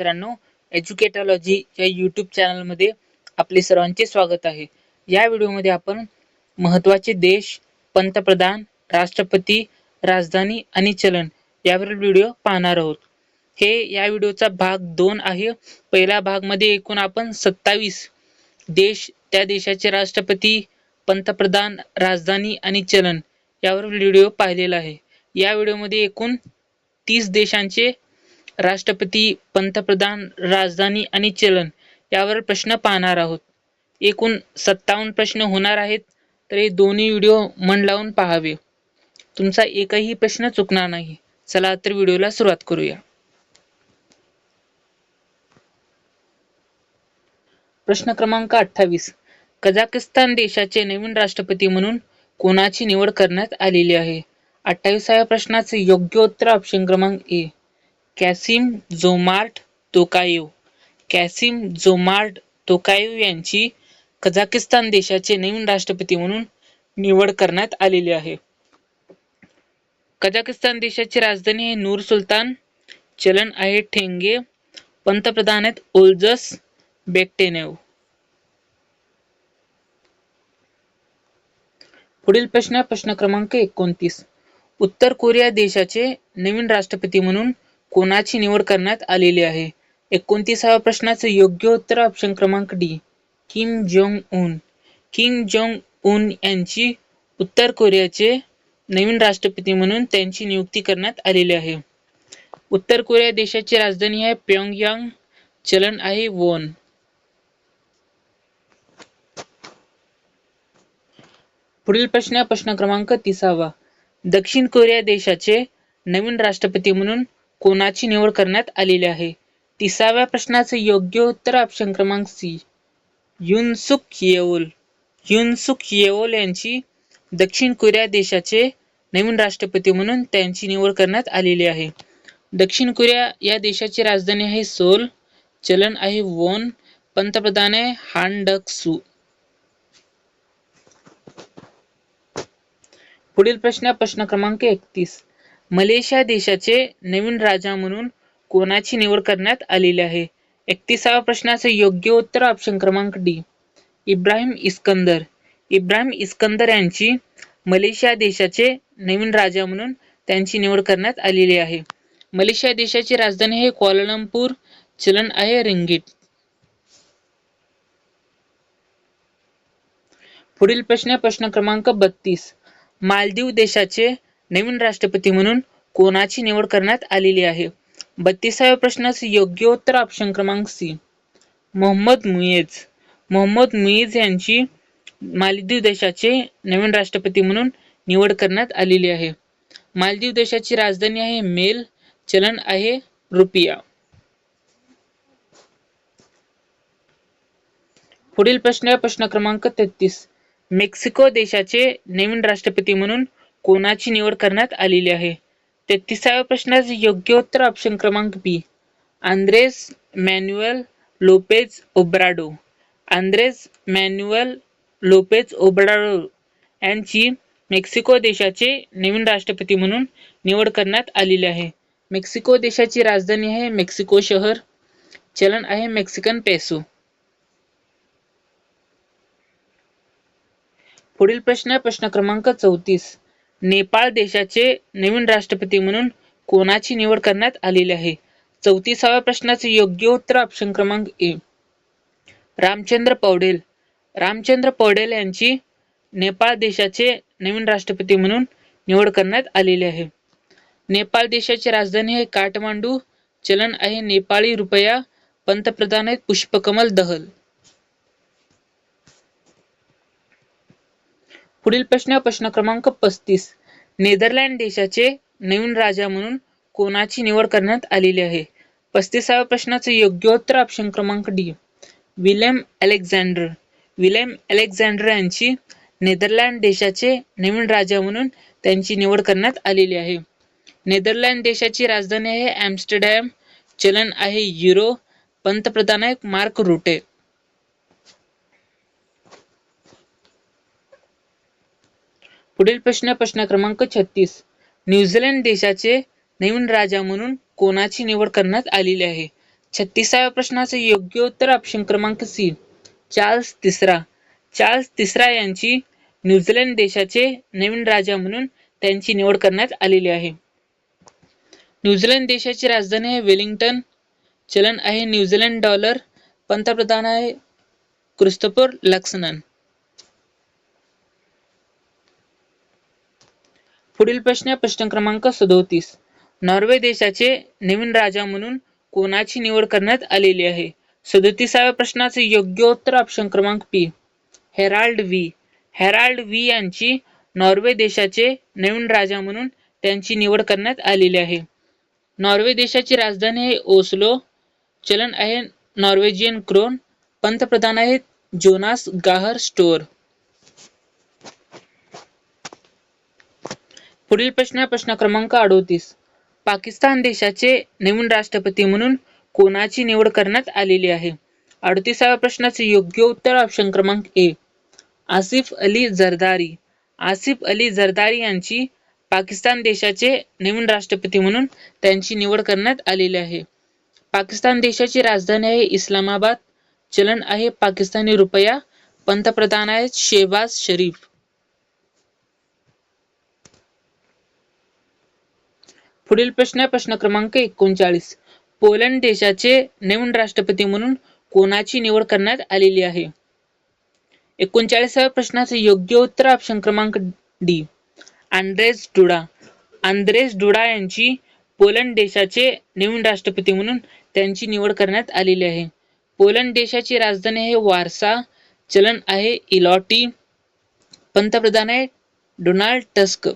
मित्रांनो एज्युकेटॉलॉजी या यूट्यूब चॅनलमध्ये आपले सर्वांचे स्वागत आहे. या व्हिडिओमध्ये आपण महत्त्वाचे देश पंतप्रधान राष्ट्रपती राजधानी आणि चलन यावरील व्हिडिओ पाहणार आहोत. हे या व्हिडिओचा भाग दोन आहे. पहिल्या भागमध्ये एकूण आपण सत्तावीस देश त्या देशाचे राष्ट्रपती पंतप्रधान राजधानी आणि चलन यावर व्हिडिओ पाहिलेला आहे. या व्हिडिओमध्ये एकूण तीस देशांचे राष्ट्रपती पंतप्रधान राजधानी आणि चलन यावर प्रश्न पाहणार आहोत. एकूण सत्तावन्न प्रश्न होणार आहेत तर हे दोन्ही व्हिडिओ मन लावून पाहावे. तुमचा एकही प्रश्न चुकणार नाही. चला तर व्हिडिओला सुरुवात करूया. प्रश्न क्रमांक अठ्ठावीस. कझाकिस्तान देशाचे नवीन राष्ट्रपती म्हणून कोणाची निवड करण्यात आलेली आहे? अठ्ठावीसाव्या प्रश्नाचे योग्य उत्तर ऑप्शन क्रमांक ए. कॅसिम जोमार्ट तोकायेव कॅसिम जोमार्ट तोकायेव यांची कझाकिस्तान देशाचे नवीन राष्ट्रपती म्हणून निवड करण्यात आलेली आहे. कझाकिस्तान देशाची राजधानी आहे नूर सुलतान चलन आहे ठेंगे पंतप्रधान आहेत ओल्जस बेक्टेनेव. पुढील प्रश्न प्रश्न क्रमांक एकोणतीस. उत्तर कोरिया देशाचे नवीन राष्ट्रपती म्हणून कोणाची निवड करण्यात आलेली आहे? एकोणतीसाव्या प्रश्नाचे योग्य उत्तर ऑप्शन क्रमांक D Kim Jong Un Kim Jong Un यांची उत्तर कोरियाचे नवीन राष्ट्रपती म्हणून त्यांची नियुक्ती करण्यात आलेली आहे. उत्तर कोरिया देशाची राजधानी आहे प्योंगयांग चलन आहे वोन पुढील प्रश्न प्रश्न क्रमांक तिसावा. दक्षिण कोरिया देशाचे नवीन राष्ट्रपती म्हणून कोणाची निवड करण्यात आलेली आहे? तिसाव्या प्रश्नाचे योग्य उत्तर ऑप्शन क्रमांक C Yoon Suk Yeol. Yoon Suk Yeol यांची दक्षिण कोरिया देशाचे नवीन राष्ट्रपती म्हणून त्यांची निवड करण्यात आलेली आहे. दक्षिण कोरिया या देशाची राजधानी आहे सोल. चलन आहे वोन. पंतप्रधान आहे हान डक सू. पुढील प्रश्न प्रश्न क्रमांक एकतीस. मलेशिया देशाचे नवीन राजा म्हणून कोणाची निवड करण्यात आलेली आहे? एकतीसाव्या प्रश्नाचे योग्य उत्तर ऑप्शन क्रमांक D Ibrahim Iskandar. Ibrahim Iskandar यांची मलेशिया देशाचे नवीन राजा म्हणून त्यांची निवड करण्यात आलेली आहे. मलेशिया देशाची राजधानी हे क्वालालंपूर चलन आहे रिंगीट पुढील प्रश्न प्रश्न क्रमांक बत्तीस. मालदीव देशाचे नवीन राष्ट्रपती म्हणून कोणाची निवड करण्यात आलेली आहे? बत्तीसाव्या प्रश्नाचे योग्य उत्तर ऑप्शन क्रमांक सी. मोहम्मद मुईज मोहम्मद मुईज यांची मालदीव देशाचे नवीन राष्ट्रपती म्हणून निवड करण्यात आलेली आहे. मालदीव देशाची राजधानी आहे मेल चलन आहे रुपिया. पुढील प्रश्न आहे प्रश्न क्रमांक तेहतीस. मेक्सिको देशाचे नवीन राष्ट्रपती म्हणून कोणाची निवड करण्यात आलेली आहे? तेहतीसाव्या प्रश्नाचे योग्य उत्तर ऑप्शन क्रमांक B Andres Manuel Lopez Obrador. Andres Manuel Lopez Obrador यांची मेक्सिको देशाचे नवीन राष्ट्रपती म्हणून निवड करण्यात आलेली आहे. मेक्सिको देशाची राजधानी आहे मेक्सिको शहर. चलन आहे मेक्सिकन पेसो. पुढील प्रश्न प्रश्न क्रमांक चौतीस. नेपाळ देशाचे नवीन राष्ट्रपती म्हणून कोणाची निवड करण्यात आलेली आहे? चौतीसाव्या प्रश्नाचे योग्य उत्तर ऑप्शन क्रमांक ए रामचंद्र पौडेल. रामचंद्र पौडेल यांची नेपाळ देशाचे नवीन राष्ट्रपती म्हणून निवड करण्यात आलेली आहे. नेपाळ देशाची राजधानी आहे काठमांडू. चलन आहे नेपाळी रुपया. पंतप्रधान आहेत पुष्पकमल दहल. पुढील प्रश्न प्रश्न क्रमांक पस्तीस. नेदरलँड देशाचे नवीन राजा म्हणून कोणाची निवड करण्यात आलेली आहे? पस्तीसाव्या प्रश्नाचे योग्य उत्तर ऑप्शन क्रमांक D Willem Alexander. Willem Alexander यांची नेदरलँड देशाचे नवीन राजा म्हणून त्यांची निवड करण्यात आलेली आहे. नेदरलँड देशाची राजधानी आहे ॲम्स्टरडॅम. चलन आहे युरो. पंतप्रधान आहे मार्क रुटे. पुढील प्रश्न प्रश्न क्रमांक छत्तीस. न्यूझीलंड देशाचे नवीन राजा म्हणून कोणाची निवड करण्यात आलेली आहे? छत्तीसाव्या प्रश्नाचे योग्य उत्तर ऑप्शन क्रमांक सी. चार्ल्स तिसरा. चार्ल्स तिसरा यांची न्यूझीलंड देशाचे नवीन राजा म्हणून त्यांची निवड करण्यात आलेली आहे. न्यूझीलंड देशाची राजधानी आहे वेलिंग्टन. चलन आहे न्यूझीलंड डॉलर. पंतप्रधान आहे क्रिस्तोफर लक्सनन. पुढील प्रश्न प्रश्न क्रमांक सदोतीस. नॉर्वे देशाचे नवीन राजा म्हणून कोणाची निवड करण्यात आलेली आहे? सदोतीसाव्या प्रश्नाचे योग्य उत्तर ऑप्शन क्रमांक P Harald V Harald V यांची नॉर्वे देशाचे नवीन राजा म्हणून त्यांची निवड करण्यात आलेली आहे. नॉर्वे देशाची राजधानी आहे ओस्लो. चलन आहे नॉर्वेजियन क्रोन. पंतप्रधान आहेत जोनास गाहर स्टोर पुढील प्रश्न प्रश्न क्रमांक अडोतीस. पाकिस्तान देशाचे नवीन राष्ट्रपती म्हणून कोणाची निवड करण्यात आलेली आहे? अडतीसाव्या प्रश्नाचे योग्य उत्तर ऑप्शन क्रमांक ए आसिफ अली जरदारी. आसिफ अली जरदारी यांची पाकिस्तान देशाचे नवीन राष्ट्रपती म्हणून त्यांची निवड करण्यात आलेली आहे. पाकिस्तान देशाची राजधानी आहे इस्लामाबाद. चलन आहे पाकिस्तानी रुपया. पंतप्रधान आहेत शेबाज शरीफ. पुढील प्रश्न आहे प्रश्न क्रमांक एकोणचाळीस. पोलंड देशाचे नवीन राष्ट्रपती म्हणून कोणाची निवड करण्यात आलेली आहे? एकोणचाळीसाव्या प्रश्नाचे योग्य उत्तर ऑप्शन क्रमांक D. Andrzej Duda. Andrzej Duda यांची पोलंड देशाचे नवीन राष्ट्रपती म्हणून त्यांची निवड करण्यात आलेली आहे. पोलंड देशाची राजधानी आहे वारसा. चलन आहे इलॉटी. पंतप्रधान आहे डोनाल्ड टस्क.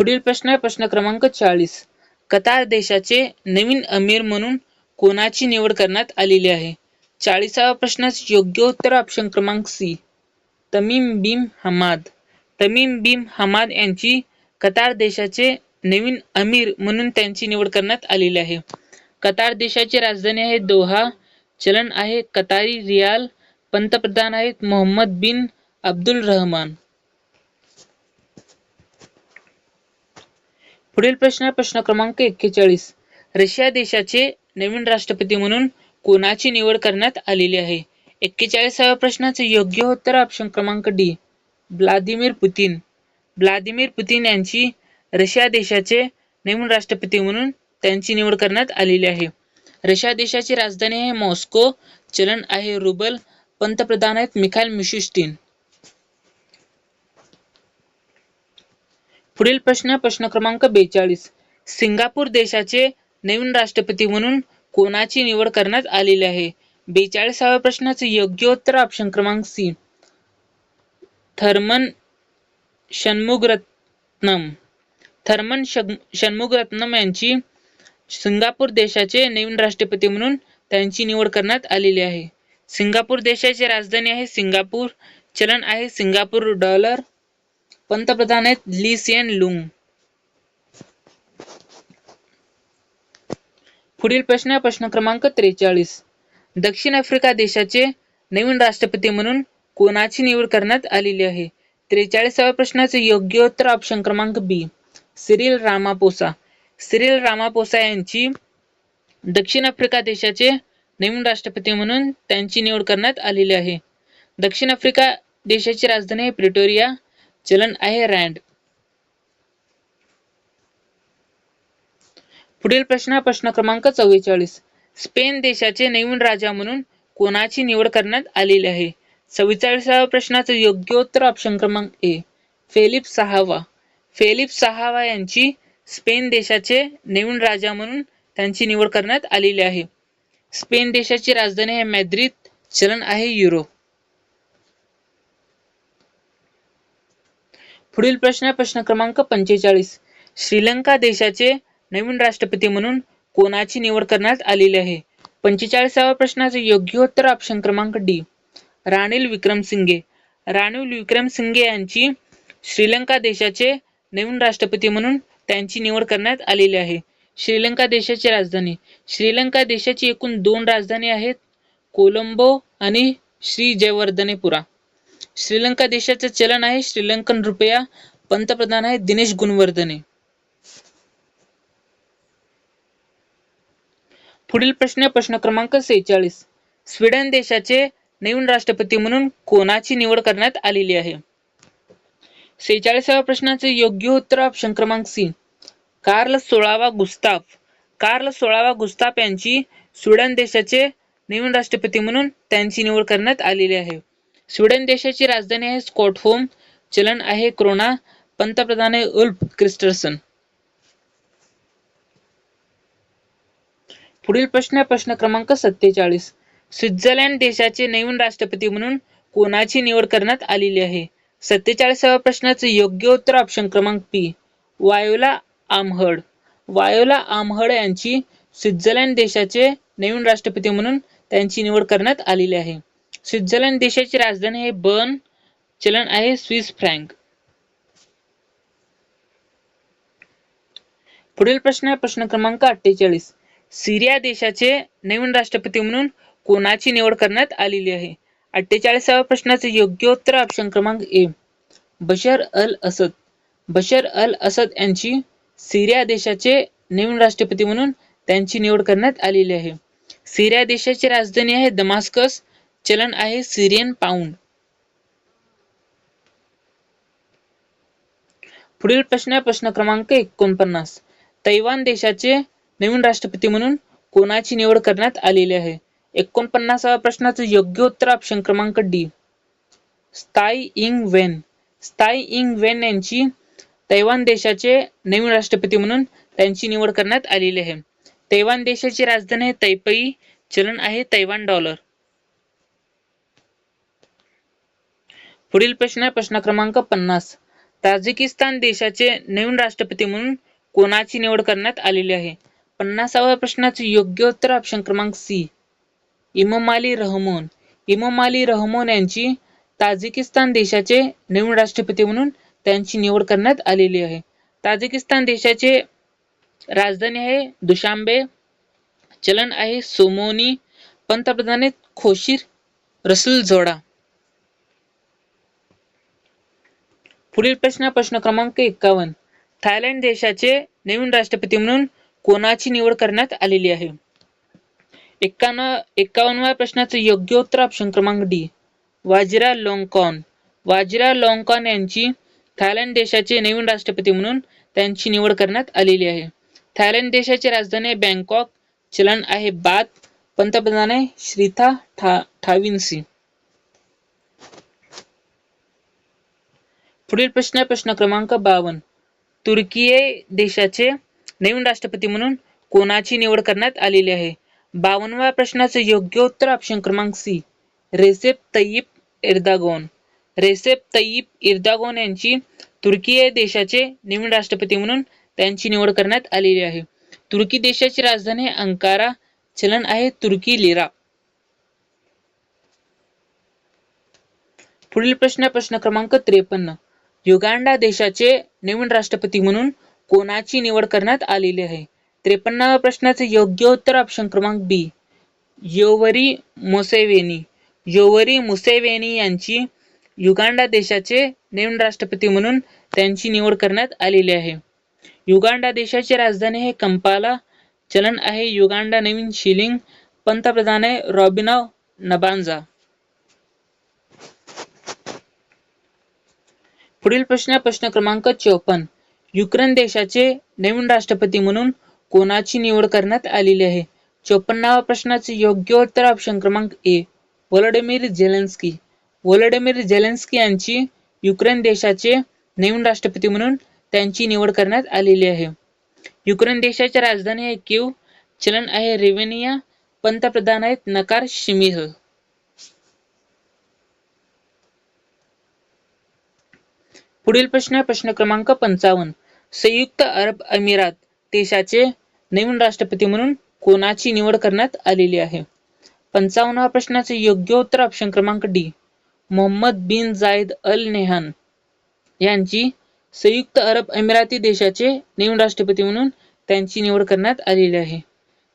पुढील प्रश्न आहे प्रश्न क्रमांक चाळीस. कतार देशाचे नवीन अमीर म्हणून कोणाची निवड करण्यात आलेली आहे? चाळीसाव्या प्रश्नाचे योग्य उत्तर ऑप्शन क्रमांक सी. तमीम बिम हमाद. तमीम बिम हमाद यांची कतार देशाचे नवीन अमीर म्हणून त्यांची निवड करण्यात आलेली आहे. कतार देशाची राजधानी आहे दोहा. चलन आहे कतारी रियाल. पंतप्रधान आहेत मोहम्मद बिन अब्दुल रहमान. पुढील प्रश्न प्रश्न क्रमांक एक्केचाळीस. रशिया देशाचे नवीन राष्ट्रपती म्हणून कोणाची निवड करण्यात आलेली आहे? एक्केचाळीसाव्या प्रश्नाचे योग्य उत्तर ऑप्शन क्रमांक D Vladimir Putin. Vladimir Putin यांची रशिया देशाचे नवीन राष्ट्रपती म्हणून त्यांची निवड करण्यात आलेली आहे. रशिया देशाची राजधानी आहे मॉस्को. चलन आहे रुबल. पंतप्रधान आहेत मिखाईल मिशुस्टीन पुढील प्रश्न प्रश्न क्रमांक बेचाळीस. सिंगापूर देशाचे नवीन राष्ट्रपती म्हणून कोणाची निवड करण्यात आलेली आहे? बेचाळीसाव्या प्रश्नाचे योग्य उत्तर ऑप्शन क्रमांक C. Tharman Shanmugaratnam. Tharman Shanmugaratnam यांची सिंगापूर देशाचे नवीन राष्ट्रपती म्हणून त्यांची निवड करण्यात आलेली आहे. सिंगापूर देशाची राजधानी आहे सिंगापूर चलन आहे सिंगापूर डॉलर पंतप्रधान आहेत ली सियन लुंग. पुढील प्रश्न आहे प्रश्न क्रमांक त्रेचाळीस. दक्षिण आफ्रिका देशाचे नवीन राष्ट्रपती म्हणून कोणाची निवड करण्यात आलेली आहे? त्रेचाळीसाव्या प्रश्नाचे योग्य उत्तर ऑप्शन क्रमांक B Cyril Ramaphosa. Cyril Ramaphosa यांची दक्षिण आफ्रिका देशाचे नवीन राष्ट्रपती म्हणून त्यांची निवड करण्यात आलेली आहे. दक्षिण आफ्रिका देशाची राजधानी आहे प्रिटोरिया. चलन आहे रँड. पुढील प्रश्न प्रश्न क्रमांक चव्वेचाळीस. स्पेन देशाचे नवीन राजा म्हणून कोणाची निवड करण्यात आलेली आहे? चव्वेचाळीसाव्या प्रश्नाचं योग्य उत्तर ऑप्शन क्रमांक ए फेलिप सहावा. फेलिप सहावा यांची स्पेन देशाचे नवीन राजा म्हणून त्यांची निवड करण्यात आलेली आहे. स्पेन देशाची राजधानी आहे मॅद्रिद. चलन आहे युरोप पुढील प्रश्न प्रश्न क्रमांक पंचेचाळीस. श्रीलंका देशाचे नवीन राष्ट्रपती म्हणून कोणाची निवड करण्यात आलेली आहे? पंचेचाळीसाव्या प्रश्नाचे योग्य उत्तर ऑप्शन क्रमांक डी राणील विक्रमसिंगे राणील विक्रमसिंगे यांची श्रीलंका देशाचे नवीन राष्ट्रपती म्हणून त्यांची निवड करण्यात आलेली आहे. श्रीलंका देशाची राजधानी. श्रीलंका देशाची एकूण दोन राजधानी आहेत. कोलंबो आणि श्री जयवर्धनेपुरा. श्रीलंका देशाचे चलन आहे श्रीलंकन रुपया पंतप्रधान आहे दिनेश गुणवर्धने. पुढील प्रश्न प्रश्न क्रमांक सेहेचाळीस. स्वीडन देशाचे नवीन राष्ट्रपती म्हणून कोणाची निवड करण्यात आलेली आहे? सेहेचाळीसाव्या प्रश्नाचे योग्य उत्तर ऑप्शन क्रमांक सी. कार्ल सोळावा गुस्ताफ. कार्ल सोळावा गुस्ताफ यांची स्वीडन देशाचे नवीन राष्ट्रपती म्हणून त्यांची निवड करण्यात आलेली आहे. स्वीडन देशाची राजधानी आहे स्कॉटहोम. चलन आहे क्रोना. पंतप्रधान आहे उल्फ क्रिस्टर्सन. पुढील प्रश्न आहे प्रश्न क्रमांक सत्तेचाळीस. स्वित्झर्लंड देशाचे नवीन राष्ट्रपती म्हणून कोणाची निवड करण्यात आलेली आहे? सत्तेचाळीसाव्या प्रश्नाचे योग्य उत्तर ऑप्शन क्रमांक P Viola Amherd. Viola Amherd यांची स्वित्झर्लंड देशाचे नवीन राष्ट्रपती म्हणून त्यांची निवड करण्यात आलेली आहे. स्वित्झर्लंड देशाची राजधानी आहे बर्न. चलन आहे स्विस फ्रँक. पुढील प्रश्न आहे प्रश्न क्रमांक अठ्ठेचाळीस. सिरिया देशाचे नवीन राष्ट्रपती म्हणून कोणाची निवड करण्यात आलेली आहे? अठ्ठेचाळीसाव्या प्रश्नाचे योग्य उत्तर ऑप्शन क्रमांक ए बशर अल असद. बशर अल असद यांची सिरिया देशाचे नवीन राष्ट्रपती म्हणून त्यांची निवड करण्यात आलेली आहे. सिरिया देशाची राजधानी आहे दमास्कस. चलन आहे सिरियन पाऊंड. पुढील प्रश्न प्रश्न क्रमांक एकोणपन्नास. तैवान देशाचे नवीन राष्ट्रपती म्हणून कोणाची निवड करण्यात आलेली आहे? एकोणपन्नासाव्या प्रश्नाचं योग्य उत्तर ऑप्शन क्रमांक डी स्थाई इंग वेन. स्थाई इंग वेन यांची तैवान देशाचे नवीन राष्ट्रपती म्हणून त्यांची निवड करण्यात आलेली आहे. तैवान देशाची राजधानी आहे तैपई चलन आहे तैवान डॉलर. पुढील प्रश्न आहे प्रश्न क्रमांक पन्नास. ताजिकिस्तान देशाचे नवीन राष्ट्रपती म्हणून कोणाची निवड करण्यात आलेली आहे? पन्नासाव्या प्रश्नाचे योग्य उत्तर ऑप्शन क्रमांक C Emomali Rahmon. Emomali Rahmon यांची ताजिकिस्तान देशाचे नवीन राष्ट्रपती म्हणून त्यांची निवड करण्यात आलेली आहे. ताजिकिस्तान देशाचे राजधानी आहे दुशांबे चलन आहे सोमोनी पंतप्रधान आहेत खोशीर रसूल जोडा पुढील प्रश्न प्रश्न क्रमांक एक्कावन्न थायलंड देशाचे नवीन राष्ट्रपती म्हणून कोणाची निवड करण्यात आलेली आहे? एक्कावन्न एक्कावन्नव्या प्रश्नाचं योग्य उत्तर ऑप्शन क्रमांक डी. वाजिरा लोंगकॉन. वाजिरा लोंगकॉन यांची थायलंड देशाचे नवीन राष्ट्रपती म्हणून त्यांची निवड करण्यात आलेली आहे. थायलंड देशाची राजधानी बँकॉक. चलन आहे बात. पंतप्रधान आहे श्रीथा ठा ठाविन्सी पुढील प्रश्न प्रश्न क्रमांक बावन्न तुर्कीये देशाचे नवीन राष्ट्रपती म्हणून कोणाची निवड करण्यात आलेली आहे? बावन्नव्या प्रश्नाचे योग्य उत्तर ऑप्शन क्रमांक C. Recep Tayyip Erdogan Recep Tayyip Erdogan यांची तुर्की देशाचे नवीन राष्ट्रपती म्हणून त्यांची निवड करण्यात आलेली आहे. तुर्की देशाची राजधानी अंकारा चलन आहे तुर्की लिरा. पुढील प्रश्न प्रश्न क्रमांक त्रेपन्न. युगांडा देशाचे नवीन राष्ट्रपती म्हणून कोणाची निवड करण्यात आलेली आहे? त्रेपन्नाव्या प्रश्नाचे योग्य उत्तर ऑप्शन क्रमांक B Yoweri Museveni. Yoweri Museveni यांची युगांडा देशाचे नवीन राष्ट्रपती म्हणून त्यांची निवड करण्यात आलेली आहे. युगांडा देशाची राजधानी हे कंपाला. चलन आहे युगांडा नवीन शिलिंग. पंतप्रधान आहे रॉबिनाव नबांजा पुढील प्रश्न प्रश्न क्रमांक चौपन्न. युक्रेन देशाचे नवीन राष्ट्रपती म्हणून कोणाची निवड करण्यात आलेली आहे? चौपन्नाव्या प्रश्नाचे योग्य उत्तर ऑप्शन क्रमांक A Vladimir Zelensky. Vladimir Zelensky यांची युक्रेन देशाचे नवीन राष्ट्रपती म्हणून त्यांची निवड करण्यात आलेली आहे. युक्रेन देशाची राजधानी आहे क्यू चलन आहे रेवेनिया पंतप्रधान आहेत नकार शिमिह. पुढील प्रश्न आहे प्रश्न क्रमांक पंचावन्न. संयुक्त अरब अमिरात देशाचे नवीन राष्ट्रपती म्हणून कोणाची निवड करण्यात आलेली आहे? पंचावन्नवा प्रश्नाचे योग्य उत्तर ऑप्शन क्रमांक डी मोहम्मद बिन जायद अल नेहान यांची संयुक्त अरब अमिराती देशाचे नवीन राष्ट्रपती म्हणून त्यांची निवड करण्यात आलेली आहे.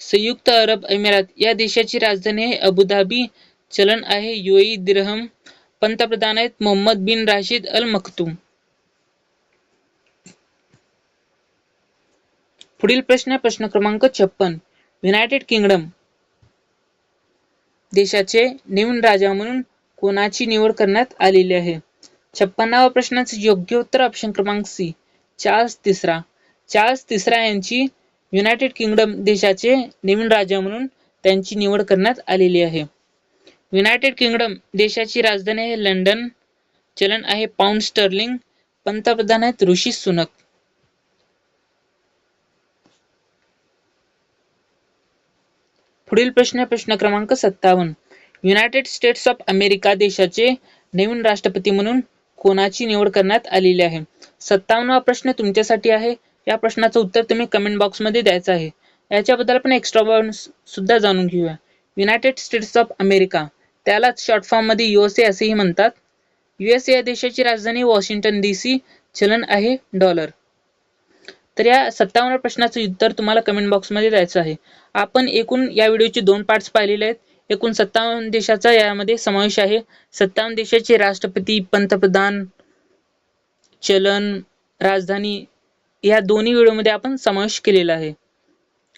संयुक्त अरब अमिरात या देशाची राजधानी आहे अबुधाबी चलन आहे युएई दिरहम. पंतप्रधान आहेत मोहम्मद बिन राशिद अल मखतूम. पुढील प्रश्न प्रश्न क्रमांक छप्पन. युनायटेड किंगडम देशाचे नवीन राजा म्हणून कोणाची निवड करण्यात आलेली आहे? छप्पन्नावा प्रश्नाचे योग्य उत्तर ऑप्शन क्रमांक सी चार्ल्स तिसरा. चार्ल्स तिसरा यांची युनायटेड किंगडम देशाचे नवीन राजा म्हणून त्यांची निवड करण्यात आलेली आहे. युनायटेड किंगडम देशाची राजधानी आहे लंडन. चलन आहे पाऊंड स्टर्लिंग पंतप्रधान आहेत ऋषी सुनक. पुढील प्रश्न प्रश्न क्रमांक सत्तावन्न. युनायटेड स्टेट्स ऑफ अमेरिका देशाचे नवीन राष्ट्रपती म्हणून कोणाची निवड करण्यात आलेली आहे? सत्तावन्नवा प्रश्न तुमच्यासाठी आहे. या प्रश्नाचं उत्तर तुम्ही कमेंट बॉक्समध्ये द्यायचं आहे. याच्याबद्दल आपण एक्स्ट्रा पॉइंट्स सुद्धा जाणून घेऊया. युनायटेड स्टेट्स ऑफ अमेरिका त्यालाच शॉर्ट फॉर्ममध्ये युएसए असेही म्हणतात. युएसए या देशाची राजधानी वॉशिंग्टन डी सी चलन आहे डॉलर. तर या सत्तावन्न प्रश्नाचं उत्तर तुम्हाला कमेंट बॉक्समध्ये द्यायचं आहे. आपण एकूण या व्हिडिओचे दोन पार्ट्स पाहिलेले आहेत. एकूण सत्तावन्न देशाचा यामध्ये समावेश आहे. सत्तावन्न देशाचे राष्ट्रपती पंतप्रधान चलन राजधानी या दोन्ही व्हिडिओमध्ये आपण समावेश केलेला आहे.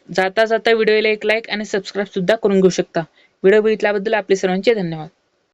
जाता जाता व्हिडिओला एक लाईक आणि सबस्क्राईब सुद्धा करून घेऊ शकता. व्हिडिओ बघितल्याबद्दल आपले सर्वांचे धन्यवाद.